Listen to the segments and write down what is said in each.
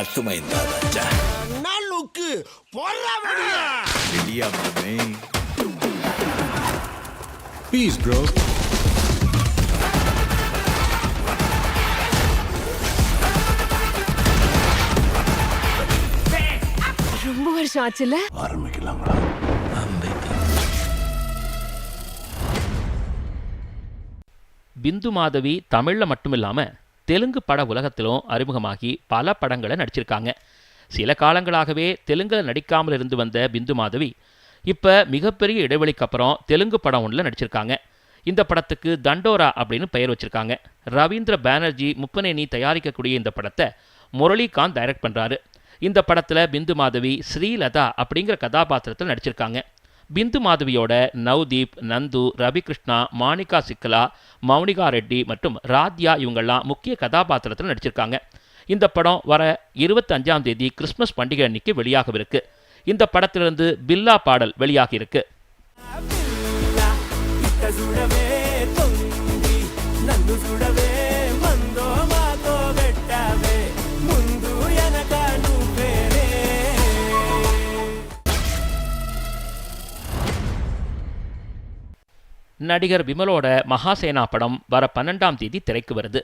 அத்துமைந்தா ராஜா நாளுக்கு பொறாமடியா இடியா மாமே பீஸ் ப்ரோ ரொம்ப வருஷம் ஆச்சுல்ல? ஆரம்பிக்கலாங்களா அம்பேத்கர். பிந்து மாதவி தமிழில் மட்டுமில்லாம தெலுங்கு பட உலகத்திலும் அறிமுகமாகி பல படங்களை நடிச்சிருக்காங்க. சில காலங்களாகவே தெலுங்கில் நடிக்காமல் இருந்து வந்த பிந்து மாதவி இப்போ மிகப்பெரிய இடைவெளிக்கு அப்புறம் தெலுங்கு படம் ஒன்றில் நடிச்சிருக்காங்க. இந்த படத்துக்கு தண்டோரா அப்படின்னு பெயர் வச்சிருக்காங்க. ரவீந்திர பானர்ஜி முப்பனேனி தயாரிக்கக்கூடிய இந்த படத்தை முரளிகாந்த் டைரக்ட் பண்ணுறாரு இந்த படத்தில் பிந்து மாதவி ஸ்ரீலதா அப்படிங்கிற கதாபாத்திரத்தில் நடிச்சிருக்காங்க. பிந்து மாதவியோட நவ்தீப் நந்து ரவிகிருஷ்ணா மாணிகா சிக்கலா மௌனிகா ரெட்டி மற்றும் ராத்யா இவங்கெல்லாம் முக்கிய கதாபாத்திரத்தில் நடிச்சிருக்காங்க. இந்த படம் வர இருபத்தஞ்சாம் தேதி கிறிஸ்மஸ் பண்டிகை அன்னைக்கு வெளியாகவிருக்கு. இந்த படத்திலிருந்து பில்லா பாடல் வெளியாகியிருக்கு. நந்து சுடவே வந்தோ நடிகர் விமலோட மகாசேனா படம் வர பன்னெண்டாம் தேதி திரைக்கு வருது.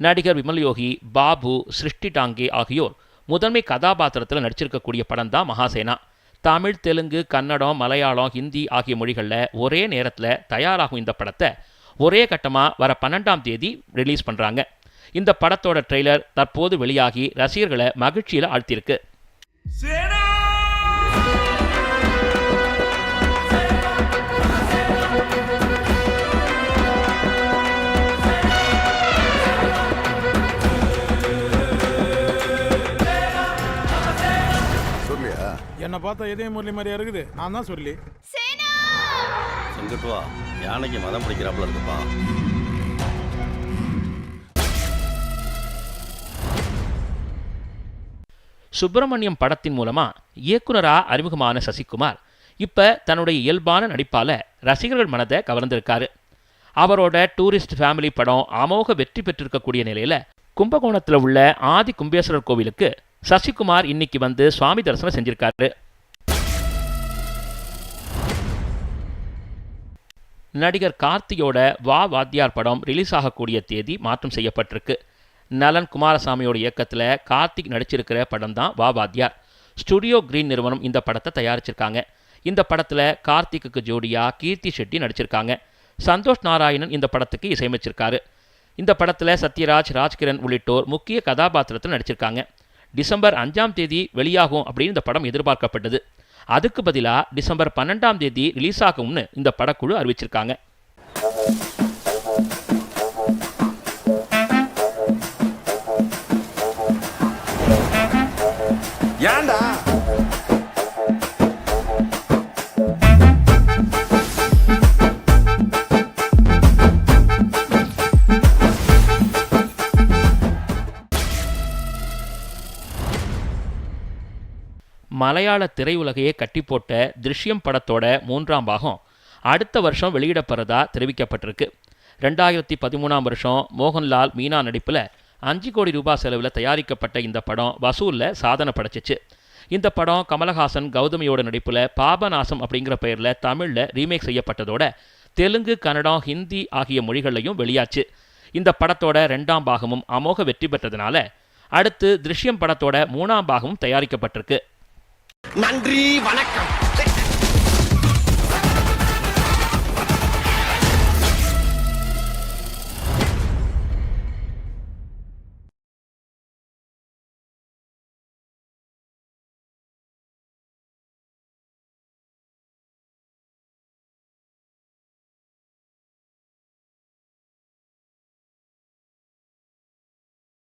நடிகர் விமல் யோகி பாபு சிருஷ்டி டாங்கே ஆகியோர் முதன்மை கதாபாத்திரத்தில் நடிச்சிருக்கக்கூடிய படம் தான் மகாசேனா. தமிழ் தெலுங்கு கன்னடம் மலையாளம் ஹிந்தி ஆகிய மொழிகளில் ஒரே நேரத்தில் தயாராகும் இந்த படத்தை ஒரே கட்டமாக வர பன்னெண்டாம் தேதி ரிலீஸ் பண்ணுறாங்க இந்த படத்தோட ட்ரெய்லர் தற்போது வெளியாகி ரசிகர்களை மகிழ்ச்சியில் ஆழ்த்தியிருக்கு. என்னை பார்த்தா இதே முரளி மாதிரியா இருக்குது. நான் தான் சொல்லி. செங்குட்டு வா. யானைக்கு மதம் பிடிக்கிறாப்புல இருக்குப்பா சுப்பிரமணியம் படத்தின் மூலமா இயக்குனரா அறிமுகமான சசிகுமார் இப்ப தன்னுடைய இயல்பான நடிப்பால ரசிகர்கள் மனதை கவர்ந்திருக்காரு. அவரோட டூரிஸ்ட் ஃபேமிலி படம் அமோக வெற்றி பெற்றிருக்கக்கூடிய நிலையில கும்பகோணத்தில் உள்ள ஆதி கும்பேஸ்வரர் கோவிலுக்கு சசிகுமார் இன்னைக்கு வந்து சுவாமி தரிசனம் செஞ்சிருக்காரு. நடிகர் கார்த்தியோட வா வாத்தியார் படம் ரிலீஸ் ஆகக்கூடிய தேதி மாற்றம் செய்யப்பட்டிருக்கு. நலன் குமாரசாமியோட இயக்கத்தில் கார்த்திக் நடிச்சிருக்கிற படம் தான் வா வாத்தியார். ஸ்டுடியோ கிரீன் நிறுவனம் இந்த படத்தை தயாரிச்சிருக்காங்க. இந்த படத்தில் கார்த்திக்கு ஜோடியாக கீர்த்தி ஷெட்டி நடிச்சிருக்காங்க. சந்தோஷ் நாராயணன் இந்த படத்துக்கு இசையமைச்சிருக்காரு. இந்த படத்தில் சத்யராஜ் ராஜ்கிரண் உள்ளிட்டோர் முக்கிய கதாபாத்திரத்தில் நடிச்சிருக்காங்க. டிசம்பர் அஞ்சாம் தேதி வெளியாகும் அப்படின்னு இந்த படம் எதிர்பார்க்கப்பட்டது. அதுக்கு பதிலாக டிசம்பர் பன்னெண்டாம் தேதி ரிலீஸ் ஆகும்னு இந்த படக்குழு அறிவிச்சிருக்காங்க. மலையாள திரையுலகையே கட்டி போட்ட திருஷ்யம் படத்தோட மூன்றாம் பாகம் அடுத்த வருஷம் வெளியிடப்படுறதா தெரிவிக்கப்பட்டிருக்கு. ரெண்டாயிரத்தி பதிமூணாம் வருஷம் மோகன்லால் மீனா நடிப்பில் அஞ்சு கோடி ரூபாய் செலவில் தயாரிக்கப்பட்ட இந்த படம் வசூலில் சாதனை படைச்சிச்சு. இந்த படம் கமலஹாசன் கௌதமியோட நடிப்பில் பாபநாசம் அப்படிங்கிற பெயரில் தமிழில் ரீமேக் செய்யப்பட்டதோட தெலுங்கு கன்னடம் ஹிந்தி ஆகிய மொழிகளையும் வெளியாச்சு. இந்த படத்தோட ரெண்டாம் பாகமும் அமோக வெற்றி பெற்றதுனால அடுத்து திருஷ்யம் படத்தோட மூணாம் பாகமும் தயாரிக்கப்பட்டிருக்கு. நன்றி வணக்கம்.